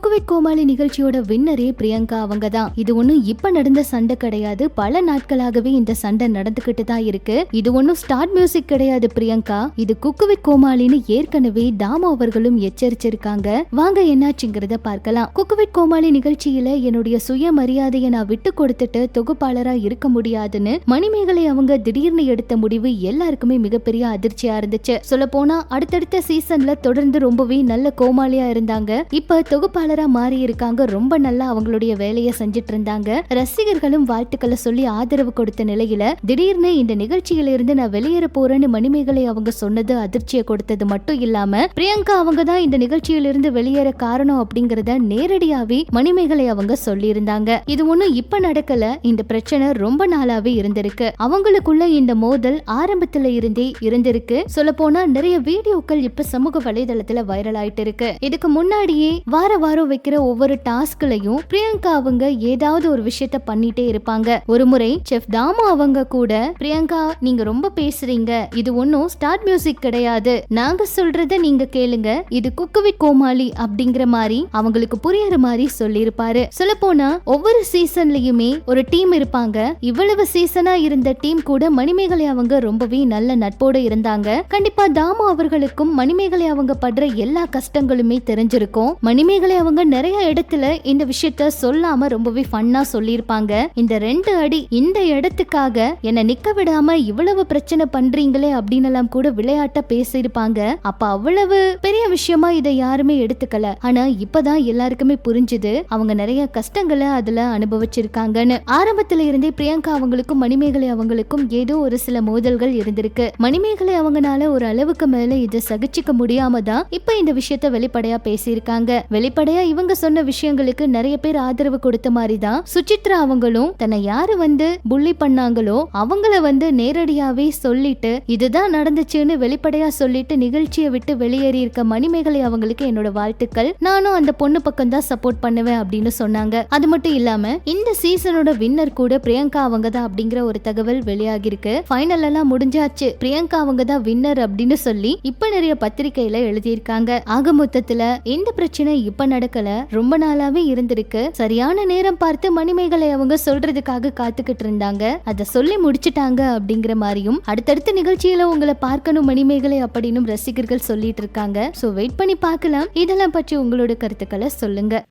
குக்குவிட் கோமாளி நிகழ்ச்சியோட வின்னரே பிரியங்கா அவங்க தான் இது ஒண்ணும் இப்ப நடந்த சண்டை கிடையாது. பல நாட்களாகவே இந்த சண்டை நடந்துகிட்டு தான் இருக்கு. இது ஒன்னும் ஸ்டார்ட் மியூசிக் கிடையாது பிரியங்கா. இது குக்குவிட் கோமாளின்னு ஏற்கனவே தாமு அவர்களும் எச்சரிச்சிருக்காங்க. வாங்க என்னாச்சுங்கிறத பார்க்கலாம். குக்குவிட் கோமாளி நிகழ்ச்சியில என்னுடைய சுயமரியாதையை நான் விட்டு கொடுத்துட்டு தொகுப்பாளரா இருக்க முடியாதுன்னு மணிமேகலை அவங்க திடீர்னு எடுத்த முடிவு எல்லாருக்குமே மிகப்பெரிய அதிர்ச்சியா இருந்துச்சு. சொல்ல போனா அடுத்தடுத்த சீசன்ல தொடர்ந்து ரொம்பவே நல்ல கோமாளியா இருந்தாங்க. இப்ப தொகுப்பாளர் மாறி இருக்காங்க ரொம்ப நல்லா அவங்களுடைய வேலையை செஞ்சுட்டு இருந்தாங்க ரசிகர்களும் வாழ்த்துக்களை சொல்லி ஆதரவு கொடுத்த நிலையில திடீர்னு இந்த நிகழ்ச்சியில இருந்து நான் வெளியேற போறேன்னு மணிமேகலை அவங்க சொன்னது அதிர்ச்சியை கொடுத்தது மட்டும் இல்லாம பிரியங்கா அவங்க தான் இந்த நிகழ்ச்சியிலிருந்து வெளியேற காரணம் அப்படிங்கறத நேரடியாவே மணிமேகலை அவங்க சொல்லியிருந்தாங்க. இது ஒண்ணும் இப்ப நடக்கல. இந்த பிரச்சனை ரொம்ப நாளாவே இருந்திருக்கு. அவங்களுக்குள்ள இந்த மோதல் ஆரம்பத்துல இருந்தே இருந்திருக்கு. சொல்ல போனா நிறைய வீடியோக்கள் இப்ப சமூக வலைதளத்துல வைரல் ஆயிட்டு இருக்கு இதுக்கு முன்னாடியே வார வாரம் வைக்கிற ஒவ்வொரு டாஸ்க்லயும் பிரியங்கா அவங்க ஏதாவது ஒரு விஷயத்த பண்ணிட்டே இருப்பாங்க. ஒரு முறை செஃப் தாமு அவங்க கூட பிரியங்கா நீங்க ரொம்ப பேசுறீங்க. இது ஒன்னும் ஸ்டார்ட் மியூசிக் கிடையாது. நாங்க சொல்றத நீங்க கேளுங்க. இது குக்குவி கோமாளி அப்படிங்கிற மாதிரி அவங்களுக்கு புரியற மாதிரி சொல்லியிருப்பாரு. சொல்ல போனா ஒவ்வொரு சீசன்லயுமே ஒரு டீம் இருப்பாங்க. இவ்வளவு சீசனா இருந்த டீம் கூட மணிமேகலை அவங்க ரொம்பவே நல்ல நட்போட இருந்தாங்க. கண்டிப்பா தாமு அவர்களுக்கும் மணிமேகலை அவங்க படுற எல்லா கஷ்டங்களுமே தெரிஞ்சிருக்கும். மணிமேகலை அவங்க நிறைய இடத்துல இந்த விஷயத்த சொல்லாம ரொம்பவே ஃபன்னா சொல்லியிருப்பாங்க. இந்த ரெண்டு அடி இந்த இடத்துக்காக என்ன நிக்க விடாம இவ்வளவு பிரச்சனை பண்றீங்களே அப்படின்னு எல்லாம் கூட விளையாட்ட பேசியிருப்பாங்க. அப்ப அவ்வளவு பெரிய விஷயமா இதை யாருமே எடுத்துக்கல. ஆனா இப்பதான் எல்லாருக்குமே புரிஞ்சுது. அவங்க நிறைய கஷ்டங்களை அதுல அனுபவிச்சிருக்காங்கன்னு. ஆரம்பத்துல இருந்தே பிரியங்கா அவங்களுக்கும் மணிமேகலை அவங்களுக்கும் ஏதோ ஒரு சில மோதல்கள் இருந்திருக்கு. மணிமேகலை அவங்கனால ஒரு அளவுக்கு மேல இதை சகிச்சுக்க முடியாம தான் இப்ப இந்த விஷயத்த வெளிப்படையா பேசியிருக்காங்க. வெளிப்படையா இவங்க சொன்ன விஷயங்களுக்கு நிறைய பேர் ஆதரவு கொடுத்த மாதிரி தான் சுசித்ரா அவங்களும் தன்னை யாரு வந்து புள்ளி பண்ணாங்களோ அவங்கள வந்து நேரடியாவே சொல்லிட்டு இதுதான் நடந்துச்சுன்னு வெளிப்படையா சொல்லிட்டு நிகழ்ச்சியை விட்டு வெளியேறி இருக்க மணிமேகலை அவங்களுக்கு என்னோட வாழ்த்துக்கள். நானும் அந்த பொண்ணு பக்கம் தான் சப்போர்ட் பண்ணுவேன் அப்படின்னு சொன்னாங்க. அது மட்டும் இல்லாம இந்த சீசனோட வின்னர் கூட பிரியங்கா அவங்க தான் அப்படிங்கிற ஒரு தகவல் வெளியாகிருக்கு ஃபைனல் எல்லாம் முடிஞ்சாச்சு. பிரியங்கா அவங்க தான் வின்னர் அப்படின்னு சொல்லி இப்ப நிறைய பத்திரிகையில எழுதியிருக்காங்க. ஆக மொத்தத்துல இந்த பிரச்சனை இப்ப நடக்கல. ரொம்ப நாளாவே இருந்திருக்கு. சரியான நேரம் பார்த்து மணிமேகலை அவங்க சொல்றதுக்காக காத்துக்கிட்டு இருந்தாங்க. அதை சொல்லி முடிச்சிட்டாங்க அப்படிங்கிற மாதிரியும் அடுத்தடுத்த நிகழ்ச்சியில உங்களை பார்க்கணும் மணிமேகலை அப்படின்னு ரசிகர்கள் சொல்லிட்டு இருக்காங்க. சோ வெயிட் பண்ணி பார்க்கலாம். இதெல்லாம் பற்றி உங்களோட கருத்துக்களை சொல்லுங்க.